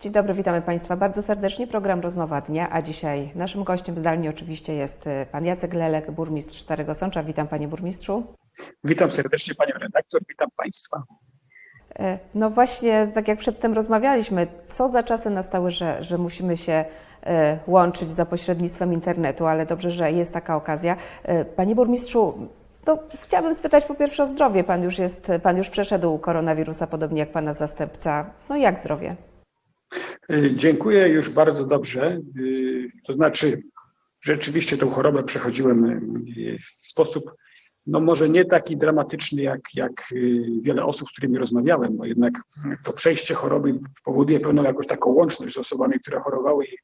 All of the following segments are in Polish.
Dzień dobry, witamy Państwa bardzo serdecznie. Program Rozmowa Dnia, a dzisiaj naszym gościem zdalnie oczywiście jest y, pan Jacek Lelek, burmistrz Starego Sącza. Witam Panie Burmistrzu. Witam serdecznie Panią redaktor, witam Państwa. E, No właśnie, tak jak przedtem rozmawialiśmy, co za czasy nastały, że, że musimy się e, łączyć za pośrednictwem internetu, ale dobrze, że jest taka okazja. Panie Burmistrzu, no, chciałabym spytać po pierwsze o zdrowie. Pan już jest, Pan już przeszedł koronawirusa, podobnie jak Pana zastępca. No jak zdrowie? Y, Dziękuję już bardzo dobrze. Y, To znaczy, rzeczywiście tę chorobę przechodziłem y, w sposób, no może nie taki dramatyczny, jak, jak wiele osób, z którymi rozmawiałem, bo jednak to przejście choroby powoduje pewną jakąś taką łączność z osobami, które chorowały i,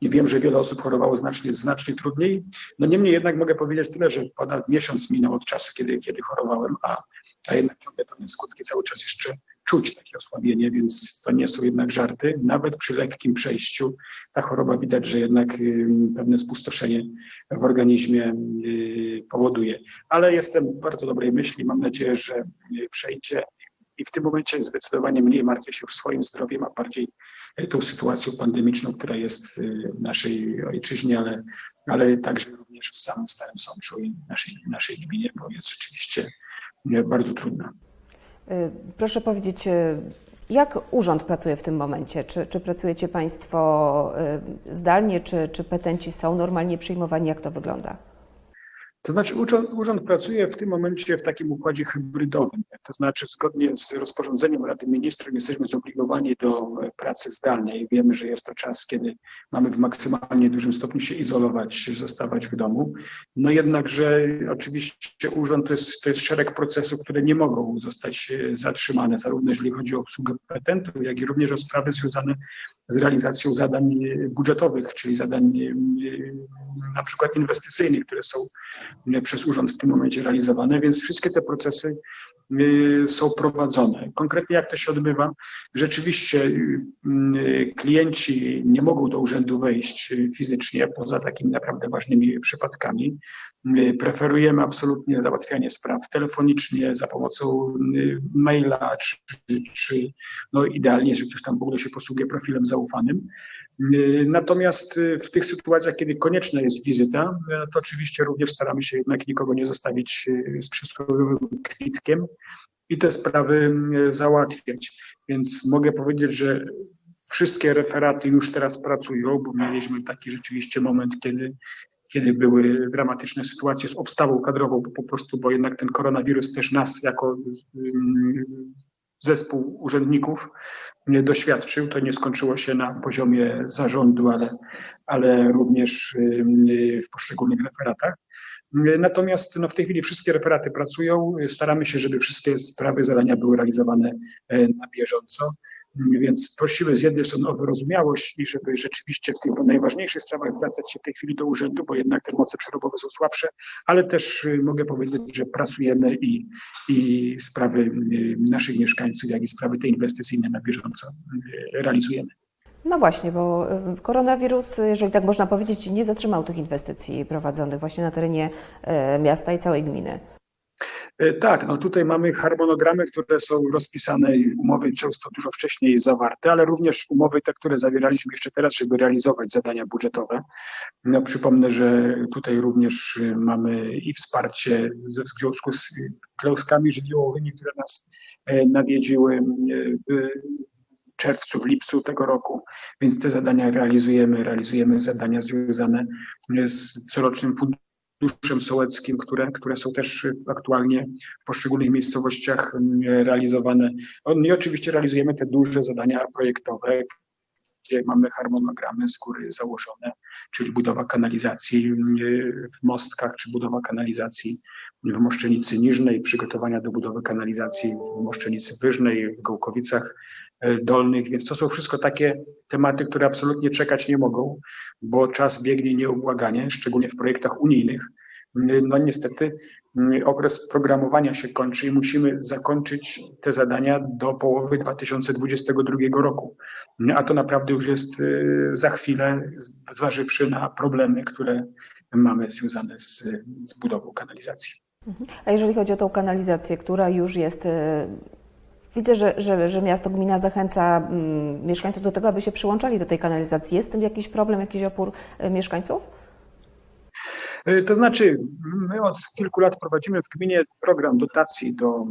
i wiem, że wiele osób chorowało znacznie, znacznie trudniej. No niemniej jednak mogę powiedzieć tyle, że ponad miesiąc minął od czasu, kiedy, kiedy chorowałem, a, a jednak ciągle pewne skutki cały czas jeszcze czuć takie osłabienie, więc to nie są jednak żarty. Nawet przy lekkim przejściu ta choroba widać, że jednak pewne spustoszenie w organizmie y, powoduje. Ale jestem bardzo dobrej myśli, mam nadzieję, że y, przejdzie i w tym momencie zdecydowanie mniej martwię się swoim zdrowiem, a bardziej y, tą sytuacją pandemiczną, która jest w naszej ojczyźnie, ale, ale także również w samym Starym Sączu i naszej, naszej gminie, bo jest rzeczywiście bardzo trudna. Y, Proszę powiedzieć, y, jak urząd pracuje w tym momencie? Czy, czy pracujecie Państwo y, zdalnie, czy, czy petenci są normalnie przyjmowani? Jak to wygląda? To znaczy urząd, urząd pracuje w tym momencie w takim układzie hybrydowym, to znaczy zgodnie z rozporządzeniem Rady Ministrów jesteśmy zobligowani do e, pracy zdalnej. Wiemy, że jest to czas, kiedy mamy w maksymalnie dużym stopniu się izolować, zostawać w domu. No jednakże oczywiście urząd to jest, to jest szereg procesów, które nie mogą zostać e, zatrzymane, zarówno jeżeli chodzi o obsługę petentów, jak i również o sprawy związane z realizacją zadań e, budżetowych, czyli zadań na przykład inwestycyjnych, które są przez urząd w tym momencie realizowane, więc wszystkie te procesy e, są prowadzone. Konkretnie jak to się odbywa? Rzeczywiście e, klienci nie mogą do urzędu wejść fizycznie poza takimi naprawdę ważnymi przypadkami. Preferujemy absolutnie załatwianie spraw telefonicznie, za pomocą maila, czy, czy no idealnie, że ktoś tam w ogóle się posługuje profilem zaufanym. Y, Natomiast y, w tych sytuacjach, kiedy konieczna jest wizyta, y, to oczywiście również staramy się jednak nikogo nie zostawić z przysłowiowym kwitkiem i te sprawy załatwiać. Więc mogę powiedzieć, że wszystkie referaty już teraz pracują, bo mieliśmy taki rzeczywiście moment, kiedy, kiedy były dramatyczne sytuacje z obstawą kadrową, bo po prostu, bo jednak ten koronawirus też nas jako zespół urzędników doświadczył. To nie skończyło się na poziomie zarządu, ale, ale również w poszczególnych referatach. Natomiast no, w tej chwili wszystkie referaty pracują. Staramy się, żeby wszystkie sprawy, zadania były realizowane e, na bieżąco. Więc prosimy z jednej strony o wyrozumiałość i żeby rzeczywiście w tych najważniejszych sprawach zwracać się w tej chwili do urzędu, bo jednak te moce przerobowe są słabsze, ale też y, mogę powiedzieć, że pracujemy i, i sprawy y, naszych mieszkańców, jak i sprawy te inwestycyjne na bieżąco y, realizujemy. No właśnie, bo koronawirus, jeżeli tak można powiedzieć, nie zatrzymał tych inwestycji prowadzonych właśnie na terenie miasta i całej gminy. E, Tak, no tutaj mamy harmonogramy, które są rozpisane umowy często dużo wcześniej zawarte, ale również umowy te, które zawieraliśmy jeszcze teraz, żeby realizować zadania budżetowe. No, przypomnę, że tutaj również y, mamy i wsparcie ze w związku z y, klęskami żywiołowymi, które nas e, nawiedziły y, w czerwcu, w lipcu tego roku, więc te zadania realizujemy, realizujemy zadania związane z corocznym funduszem sołeckim, które, które są też aktualnie w poszczególnych miejscowościach mm, realizowane. No I oczywiście realizujemy te duże zadania projektowe, gdzie mamy harmonogramy z góry założone, czyli budowa kanalizacji mm, w Mostkach, czy budowa kanalizacji w Moszczenicy Niżnej, przygotowania do budowy kanalizacji w Moszczenicy Wyżnej, w Gołkowicach Dolnych, więc to są wszystko takie tematy, które absolutnie czekać nie mogą, bo czas biegnie nieubłaganie, szczególnie w projektach unijnych. No niestety okres programowania się kończy i musimy zakończyć te zadania do połowy 2022 roku. A to naprawdę już jest y, za chwilę, zważywszy na problemy, które mamy związane z, z budową kanalizacji. A jeżeli chodzi o tą kanalizację, która już jest Widzę, że, że, że miasto, gmina zachęca mm, mieszkańców do tego, aby się przyłączali do tej kanalizacji. Jest z tym jakiś problem, jakiś opór y, mieszkańców? E, To znaczy, my od kilku lat prowadzimy w gminie program dotacji do,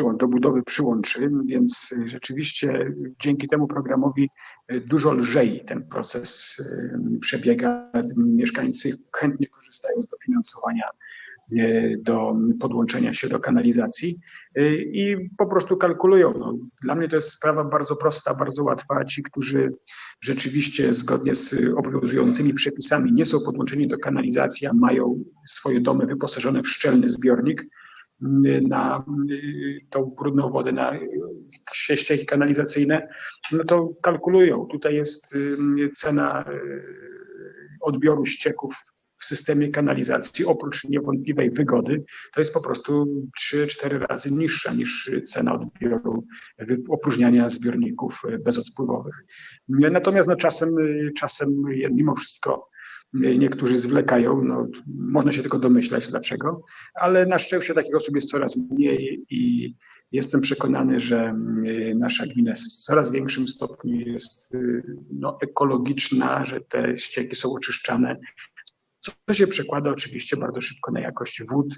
e, do budowy przyłączy, więc rzeczywiście dzięki temu programowi e, dużo lżej ten proces e, przebiega. Mieszkańcy chętnie korzystają z dofinansowania e, do podłączenia się do kanalizacji e, i po prostu kalkulują. No, dla mnie to jest sprawa bardzo prosta, bardzo łatwa. Ci, którzy rzeczywiście zgodnie z obowiązującymi przepisami nie są podłączeni do kanalizacji, a mają swoje domy wyposażone w szczelny zbiornik mm, na y, tą brudną wodę, na ścieki kanalizacyjne, no to kalkulują. Tutaj jest y, cena y, odbioru ścieków w systemie kanalizacji, oprócz niewątpliwej wygody, to jest po prostu 3-4 razy niższa niż cena odbioru opróżniania zbiorników y, bezodpływowych. Natomiast no, czasem, y, czasem mimo wszystko niektórzy zwlekają, no, można się tylko domyślać dlaczego, ale na szczęście takich osób jest coraz mniej i jestem przekonany, że nasza gmina w coraz większym stopniu jest no, ekologiczna, że te ścieki są oczyszczane, co się przekłada oczywiście bardzo szybko na jakość wód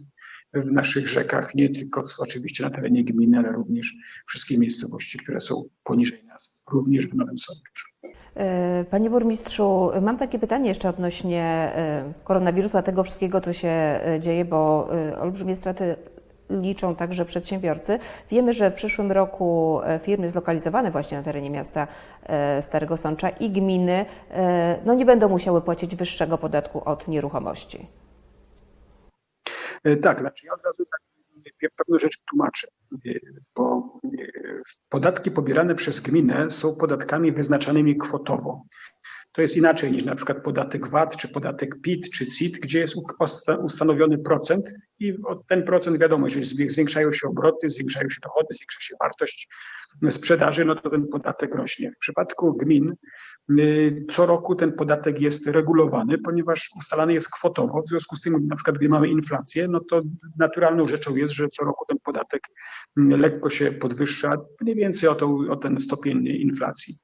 w naszych rzekach, nie tylko oczywiście na terenie gminy, ale również wszystkie miejscowości, które są poniżej nas, również w Nowym Sączu. E, Panie burmistrzu, mam takie pytanie jeszcze odnośnie e, koronawirusa, tego wszystkiego, co się e, dzieje, bo olbrzymie straty liczą także przedsiębiorcy. Wiemy, że w przyszłym roku e, firmy zlokalizowane właśnie na terenie miasta e, Starego Sącza i gminy e, no nie będą musiały płacić wyższego podatku od nieruchomości. Tak, znaczy ja od razu tak pewną rzecz tłumaczę, bo podatki pobierane przez gminę są podatkami wyznaczanymi kwotowo. To jest inaczej niż na przykład podatek VAT, czy podatek PIT, czy CIT, gdzie jest ustanowiony procent i ten procent wiadomo, zwię- zwiększają się obroty, zwiększają się dochody, zwiększa się wartość sprzedaży, no to ten podatek rośnie. W przypadku gmin y, co roku ten podatek jest regulowany, ponieważ ustalany jest kwotowo. W związku z tym, na przykład, gdy mamy inflację, no to naturalną rzeczą jest, że co roku ten podatek mm, lekko się podwyższa, mniej więcej o, o ten stopień inflacji.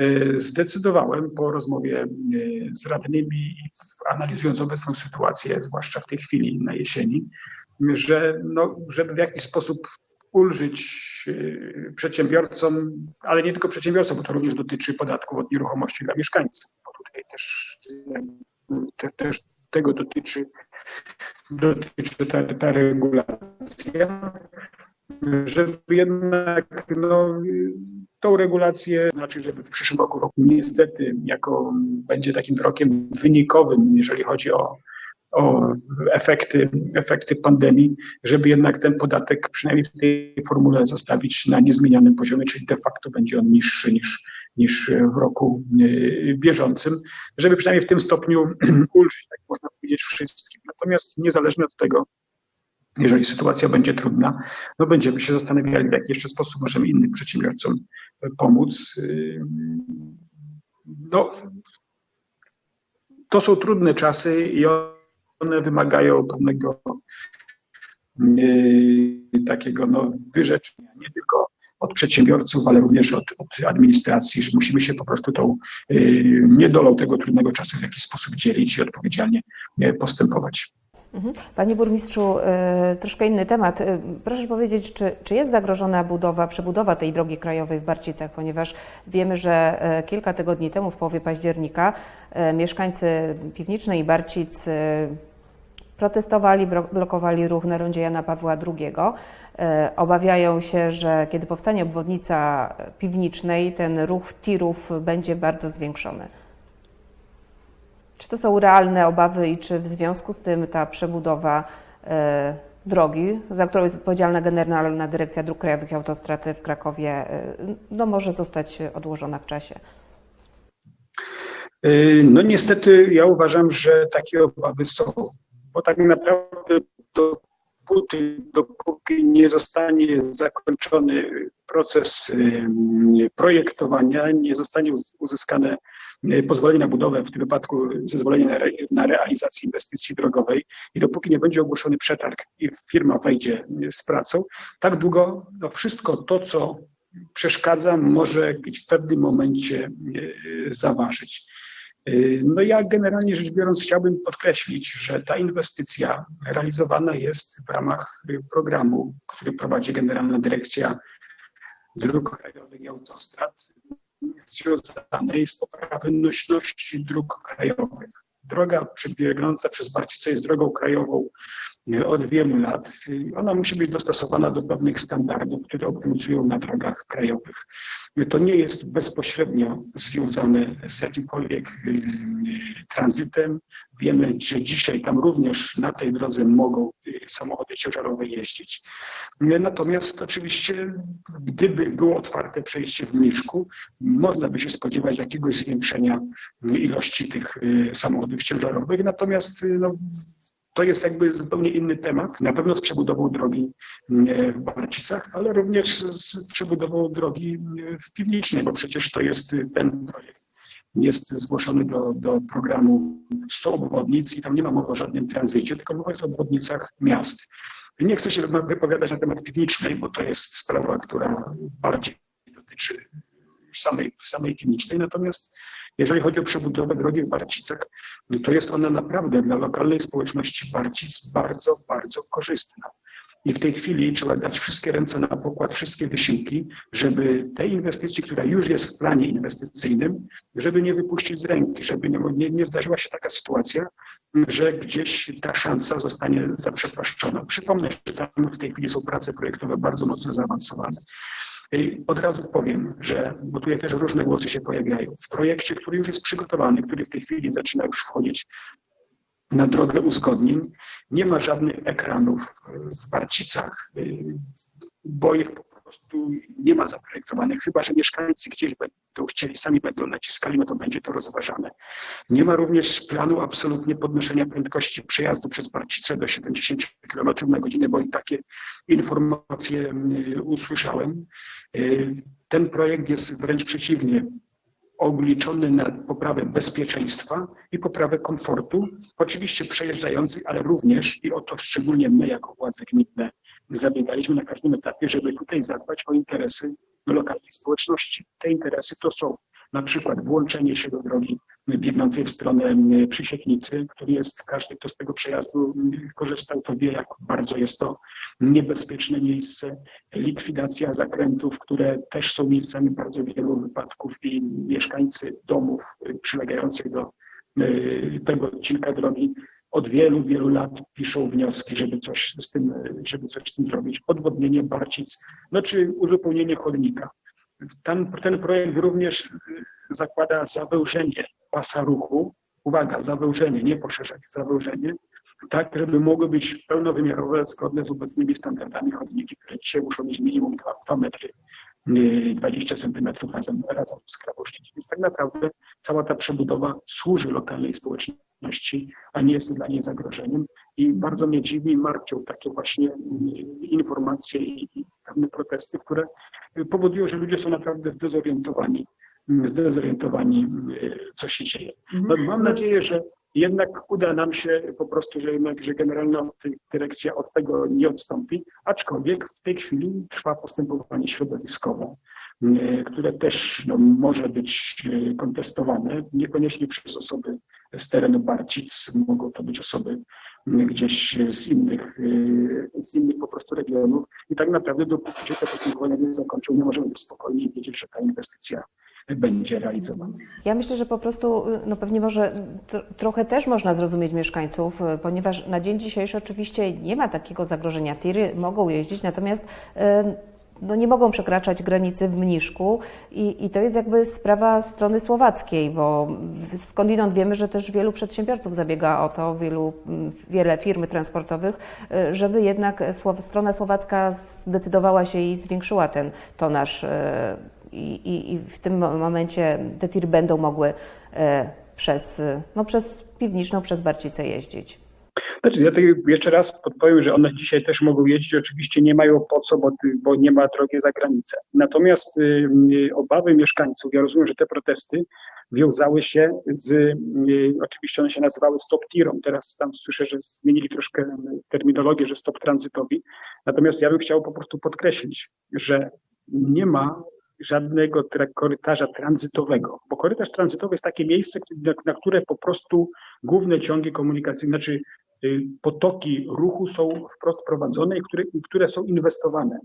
Y, Zdecydowałem po rozmowie y, z radnymi i analizując obecną sytuację, zwłaszcza w tej chwili na jesieni, że no, żeby w jakiś sposób ulżyć y, przedsiębiorcom, ale nie tylko przedsiębiorcom, bo to również dotyczy podatków od nieruchomości dla mieszkańców, bo tutaj też, te, też tego dotyczy, dotyczy ta, ta regulacja, żeby jednak no, tą regulację, znaczy, żeby w przyszłym roku, roku niestety, jako będzie takim rokiem wynikowym, jeżeli chodzi o o efekty, efekty pandemii, żeby jednak ten podatek przynajmniej w tej formule zostawić na niezmienionym poziomie, czyli de facto będzie on niższy niż, niż w roku y, bieżącym, żeby przynajmniej w tym stopniu ulżyć, tak można powiedzieć, wszystkim. Natomiast niezależnie od tego, jeżeli sytuacja będzie trudna, no będziemy się zastanawiali, w jaki jeszcze sposób możemy innym przedsiębiorcom pomóc. Y, No, to są trudne czasy i one wymagają pewnego yy, takiego no, wyrzeczenia, nie tylko od przedsiębiorców, ale również od, od administracji, że musimy się po prostu tą yy, niedolą tego trudnego czasu w jakiś sposób dzielić i odpowiedzialnie yy, postępować. Mhm. Panie burmistrzu, y, troszkę inny temat. Y, Proszę powiedzieć, czy, czy jest zagrożona budowa, przebudowa tej drogi krajowej w Barcicach, ponieważ wiemy, że y, kilka tygodni temu, w połowie października, y, mieszkańcy Piwnicznej i Barcic y, protestowali, blokowali ruch na rondzie Jana Pawła II. Y, Obawiają się, że kiedy powstanie obwodnica Piwnicznej, ten ruch tirów będzie bardzo zwiększony. Czy to są realne obawy i czy w związku z tym ta przebudowa e, drogi, za którą jest odpowiedzialna Generalna Dyrekcja Dróg Krajowych i Autostrad w Krakowie, e, no może zostać odłożona w czasie? No niestety ja uważam, że takie obawy są, bo tak naprawdę dopóty, dopóki nie zostanie zakończony proces projektowania, nie zostanie uz- uzyskane pozwolenie na budowę, w tym wypadku zezwolenie na, re, na realizację inwestycji drogowej i dopóki nie będzie ogłoszony przetarg i firma wejdzie z pracą, tak długo no wszystko to, co przeszkadza, może w pewnym momencie zaważyć. No ja generalnie rzecz biorąc chciałbym podkreślić, że ta inwestycja realizowana jest w ramach programu, który prowadzi Generalna Dyrekcja Dróg Krajowych i Autostrad związanej z poprawą nośności dróg krajowych. Droga przebiegająca przez Barcice jest drogą krajową od wielu lat. Ona musi być dostosowana do pewnych standardów, które obowiązują na drogach krajowych. To nie jest bezpośrednio związane z jakimkolwiek y, tranzytem. Wiemy, że dzisiaj tam również na tej drodze mogą y, samochody ciężarowe jeździć. Natomiast oczywiście, gdyby było otwarte przejście w Miszku, można by się spodziewać jakiegoś zwiększenia ilości tych y, samochodów ciężarowych. Natomiast no, to jest jakby zupełnie inny temat. Na pewno z przebudową drogi w Barcicach, ale również z przebudową drogi w Piwnicznej, bo przecież to jest ten projekt. Jest zgłoszony do, do programu 100 obwodnic i tam nie ma mowy o żadnym tranzycie, tylko mowa jest o obwodnicach miast. Nie chcę się wypowiadać na temat Piwnicznej, bo to jest sprawa, która bardziej dotyczy samej, samej Piwnicznej, natomiast jeżeli chodzi o przebudowę drogi w Barcicach, to jest ona naprawdę dla lokalnej społeczności Barcic bardzo, bardzo korzystna. I w tej chwili trzeba dać wszystkie ręce na pokład, wszystkie wysiłki, żeby tej inwestycji, która już jest w planie inwestycyjnym, żeby nie wypuścić z ręki, żeby nie, nie, nie zdarzyła się taka sytuacja, że gdzieś ta szansa zostanie zaprzepaszczona. Przypomnę, że tam w tej chwili są prace projektowe bardzo mocno zaawansowane. Od razu powiem, że, bo tutaj też różne głosy się pojawiają, w projekcie, który już jest przygotowany, który w tej chwili zaczyna już wchodzić na drogę uzgodnień, nie ma żadnych ekranów w Barcicach, bo ich prostu nie ma zaprojektowanych, chyba że mieszkańcy gdzieś będą chcieli, sami będą naciskali, no to będzie to rozważane. Nie ma również planu absolutnie podnoszenia prędkości przejazdu przez Barcice do 70 km na godzinę, bo i takie informacje mm, usłyszałem. Y, ten projekt jest wręcz przeciwnie, obliczony na poprawę bezpieczeństwa i poprawę komfortu, oczywiście przejeżdżających, ale również i o to szczególnie my jako władze gminne zabiegaliśmy na każdym etapie, żeby tutaj zadbać o interesy lokalnej społeczności. Te interesy to są na przykład włączenie się do drogi biegnącej w stronę Przysieknicy, który jest, każdy, kto z tego przejazdu korzystał, to wie, jak bardzo jest to niebezpieczne miejsce. Likwidacja zakrętów, które też są miejscami bardzo wielu wypadków i mieszkańcy domów przylegających do tego odcinka drogi od wielu, wielu lat piszą wnioski, żeby coś z tym, żeby coś z tym zrobić. Odwodnienie Barcic, no czy uzupełnienie chodnika. Ten, ten projekt również zakłada zawężenie pasa ruchu. Uwaga, zawężenie, nie poszerzenie, zawężenie, tak, żeby mogły być pełnowymiarowe, zgodne z obecnymi standardami chodniki, które dzisiaj muszą mieć minimum 2, 2 metry 20 centymetrów razem, razem z. Więc tak naprawdę cała ta przebudowa służy lokalnej społeczności, a nie jest dla niej zagrożeniem. I bardzo mnie dziwi i martwią takie właśnie informacje i pewne protesty, które powodują, że ludzie są naprawdę zdezorientowani, zdezorientowani co się dzieje. No, mam nadzieję, że jednak uda nam się po prostu, że jednak, że generalna dyrekcja od tego nie odstąpi, aczkolwiek w tej chwili trwa postępowanie środowiskowe, które też no, może być kontestowane, niekoniecznie przez osoby z terenu Barcic, mogą to być osoby gdzieś z innych, z innych po prostu regionów i tak naprawdę dopóki się te postępowania nie zakończą, nie możemy być spokojni i wiedzieć, że ta inwestycja będzie realizowana. Ja myślę, że po prostu, no pewnie może trochę też można zrozumieć mieszkańców, ponieważ na dzień dzisiejszy oczywiście nie ma takiego zagrożenia. Tiry mogą jeździć, natomiast no nie mogą przekraczać granicy w Mniszku i, i to jest jakby sprawa strony słowackiej, bo skądinąd wiemy, że też wielu przedsiębiorców zabiega o to, wielu, wiele firmy transportowych, żeby jednak strona słowacka zdecydowała się i zwiększyła ten tonaż i, i, i w tym momencie te tiry będą mogły przez, no przez Piwniczną, przez Barcicę jeździć. Znaczy, ja tutaj jeszcze raz podpowiem, że one dzisiaj też mogą jeździć. Oczywiście nie mają po co, bo, bo nie ma drogi za granicę. Natomiast y, y, obawy mieszkańców, ja rozumiem, że te protesty wiązały się z, y, oczywiście one się nazywały stop tirą. Teraz tam słyszę, że zmienili troszkę terminologię, że stop tranzytowi. Natomiast ja bym chciał po prostu podkreślić, że nie ma żadnego korytarza tranzytowego, bo korytarz tranzytowy jest takie miejsce, na, na które po prostu główne ciągi komunikacyjne, znaczy potoki ruchu są wprost prowadzone i które, które są inwestowane.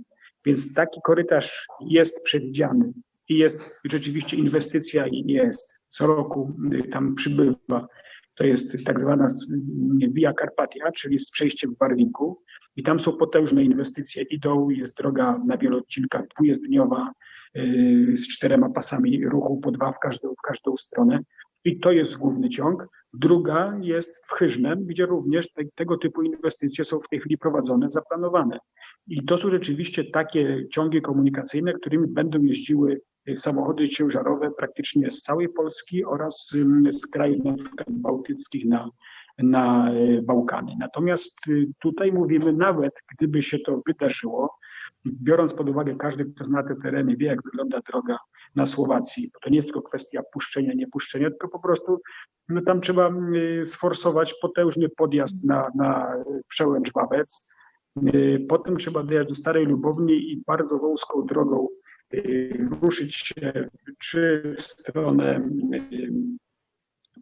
Więc taki korytarz jest przewidziany i jest rzeczywiście inwestycja i jest co roku y, tam przybywa. To jest tak zwana y, Via Carpatia, czyli z przejściem w Barwinku. I tam są potężne inwestycje. Idą, jest droga na wielu odcinkach dwujezdniowa yy, z czterema pasami ruchu, po dwa w każdą, w każdą stronę. I to jest główny ciąg. Druga jest w Chyżnem, gdzie również te, tego typu inwestycje są w tej chwili prowadzone, zaplanowane. I to są rzeczywiście takie ciągi komunikacyjne, którymi będą jeździły y, samochody ciężarowe praktycznie z całej Polski oraz z krajów bałtyckich na, na y, Bałkany. Natomiast y, tutaj mówimy, nawet gdyby się to wydarzyło, biorąc pod uwagę każdy, kto zna te tereny, wie, jak wygląda droga na Słowacji, bo to nie jest tylko kwestia puszczenia, nie puszczenia, tylko po prostu no, tam trzeba y, sforsować potężny podjazd na, na przełęcz Wawec. Y, Potem trzeba dojechać do Starej Lubowni i bardzo wąską drogą y, ruszyć się czy w stronę y,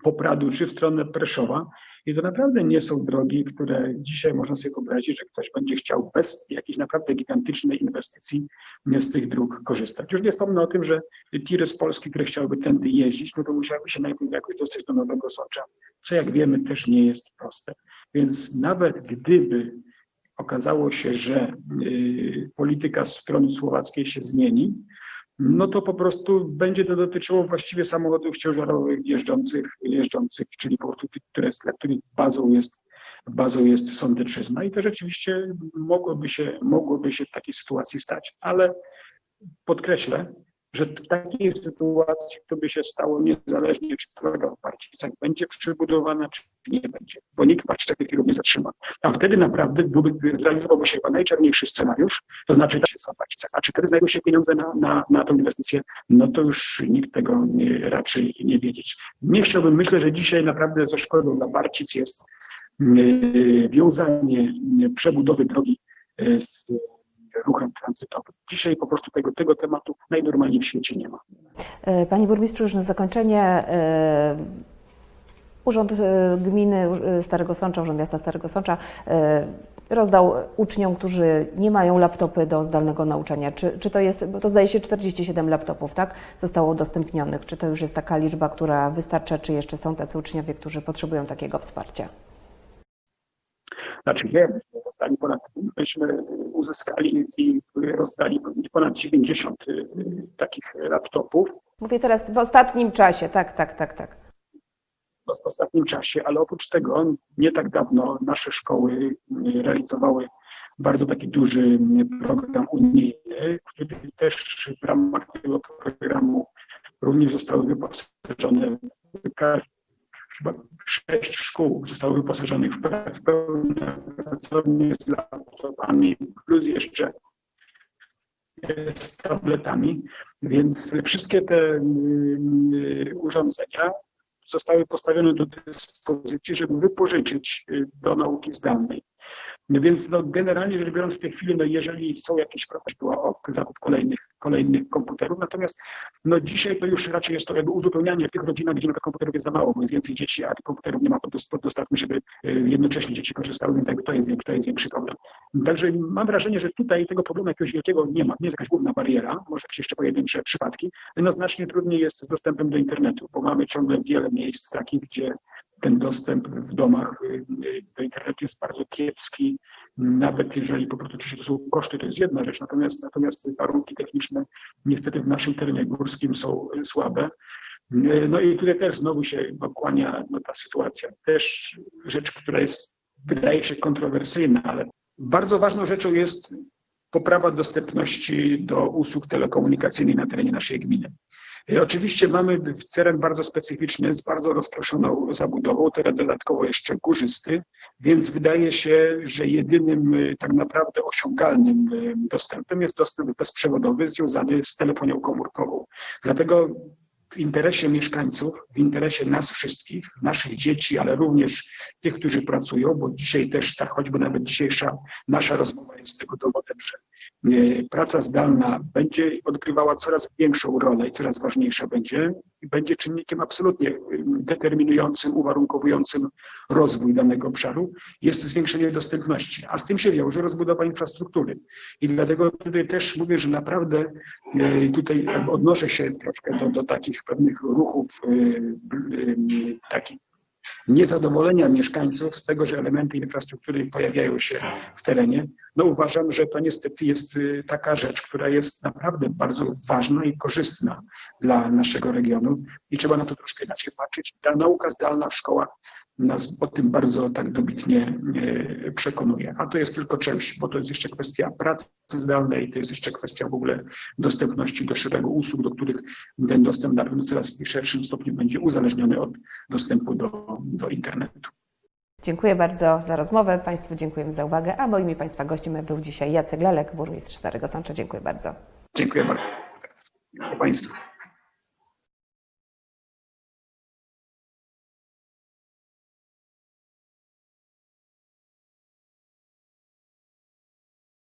Popradu, czy w stronę Preszowa. I to naprawdę nie są drogi, które dzisiaj można sobie wyobrazić, że ktoś będzie chciał bez jakiejś naprawdę gigantycznej inwestycji z tych dróg korzystać. Już nie wspomnę o tym, że tiry z Polski, które chciałyby tędy jeździć, no to musiałyby się najpierw jakoś dostać do Nowego Socza, co jak wiemy też nie jest proste. Więc nawet gdyby okazało się, że y, polityka strony słowackiej się zmieni, no to po prostu będzie to dotyczyło właściwie samochodów ciężarowych jeżdżących, jeżdżących czyli po prostu tych, które, dla których bazą jest, bazą jest sądeczyzna i to rzeczywiście mogłoby się, mogłoby się w takiej sytuacji stać, ale podkreślę, że w takiej sytuacji to by się stało niezależnie, czy droga w Barcicach będzie przybudowana, czy nie będzie, bo nikt Barcicach takiego nie zatrzyma. A wtedy naprawdę byłby, zrealizowałby się chyba najczarniejszy scenariusz, to znaczy da się w Barcicach. A czy wtedy znajdą się pieniądze na, na, na tę inwestycję, no to już nikt tego nie, raczej nie wiedzieć. Nie chciałbym, myślę, że dzisiaj naprawdę ze szkodą dla Barcic jest yy, wiązanie yy, przebudowy drogi yy, z ruchem tranzytowym. Dzisiaj po prostu tego, tego tematu najnormalniej w świecie nie ma. E, Panie burmistrzu, już na zakończenie. e, Urząd e, Gminy Starego Sącza, Urząd Miasta Starego Sącza rozdał uczniom, którzy nie mają laptopy do zdalnego nauczania. Czy, czy to jest, bo to zdaje się 47 laptopów, tak? Zostało udostępnionych. Czy to już jest taka liczba, która wystarcza, czy jeszcze są tacy uczniowie, którzy potrzebują takiego wsparcia? Znaczy wiemy, rozdali ponad, myśmy uzyskali i rozdali ponad 90 y, takich laptopów Mówię teraz w ostatnim czasie, tak, tak, tak, tak. w ostatnim czasie, ale oprócz tego nie tak dawno nasze szkoły y, realizowały bardzo taki duży y, program unijny, który też w ramach tego programu również zostały wyposażone w ka- chyba sześć szkół zostało wyposażonych w prac pełne pracownie z laptopami, plus jeszcze z tabletami, więc wszystkie te y, urządzenia zostały postawione do dyspozycji, żeby wypożyczyć y, do nauki zdalnej. No Więc no, generalnie rzecz biorąc w tej chwili, no, jeżeli są jakieś prośby o zakup kolejnych, kolejnych komputerów, natomiast no, dzisiaj to już raczej jest to jakby uzupełnianie w tych rodzinach, gdzie przykład komputerów jest za mało, bo jest więcej dzieci, a tych komputerów nie ma pod dostatku, żeby y, jednocześnie dzieci korzystały, więc jakby to jest, to jest większy problem. Także mam wrażenie, że tutaj tego problemu jakiegoś wielkiego nie ma. Nie jest jakaś główna bariera, może jakieś jeszcze pojedyncze przypadki, no znacznie trudniej jest z dostępem do internetu, bo mamy ciągle wiele miejsc takich, gdzie ten dostęp w domach y, y, do internetu jest bardzo kiepski. Nawet jeżeli po prostu oczywiście to są koszty, to jest jedna rzecz, natomiast, natomiast warunki techniczne niestety w naszym terenie górskim są y, słabe. Y, No i tutaj też znowu się kłania no, ta sytuacja. Też rzecz, która jest, wydaje się kontrowersyjna, ale bardzo ważną rzeczą jest poprawa dostępności do usług telekomunikacyjnych na terenie naszej gminy. I Oczywiście mamy teren bardzo specyficzny, z bardzo rozproszoną zabudową, teren dodatkowo jeszcze górzysty, Więc wydaje się, że jedynym y, tak naprawdę osiągalnym y, dostępem jest dostęp bezprzewodowy związany z telefonią komórkową. Dlatego w interesie mieszkańców, w interesie nas wszystkich, naszych dzieci, ale również tych, którzy pracują, bo dzisiaj też ta choćby nawet dzisiejsza nasza rozmowa jest tego dowodem, że e, praca zdalna będzie odgrywała coraz większą rolę i coraz ważniejsza będzie i będzie czynnikiem absolutnie determinującym, uwarunkowującym rozwój danego obszaru, jest zwiększenie dostępności, a z tym się wiąże rozbudowa infrastruktury. I dlatego tutaj też mówię, że naprawdę e, tutaj odnoszę się troszkę do, do takich pewnych ruchów, e, e, takich niezadowolenia mieszkańców z tego, że elementy infrastruktury pojawiają się w terenie. No uważam, że to niestety jest y, taka rzecz, która jest naprawdę bardzo ważna i korzystna dla naszego regionu i trzeba na to troszkę inaczej patrzeć. Ta nauka zdalna w szkołach nas o tym bardzo tak dobitnie e, przekonuje. A to jest tylko część, bo to jest jeszcze kwestia pracy zdalnej, to jest jeszcze kwestia w ogóle dostępności do szeregu usług, do których ten dostęp na pewno coraz w szerszym stopniu będzie uzależniony od dostępu do, do internetu. Dziękuję bardzo za rozmowę. Państwu dziękujemy za uwagę, a moim i Państwa gościem był dzisiaj Jacek Lelek, burmistrz Starego Sącza. Dziękuję bardzo. Dziękuję bardzo. Państwu.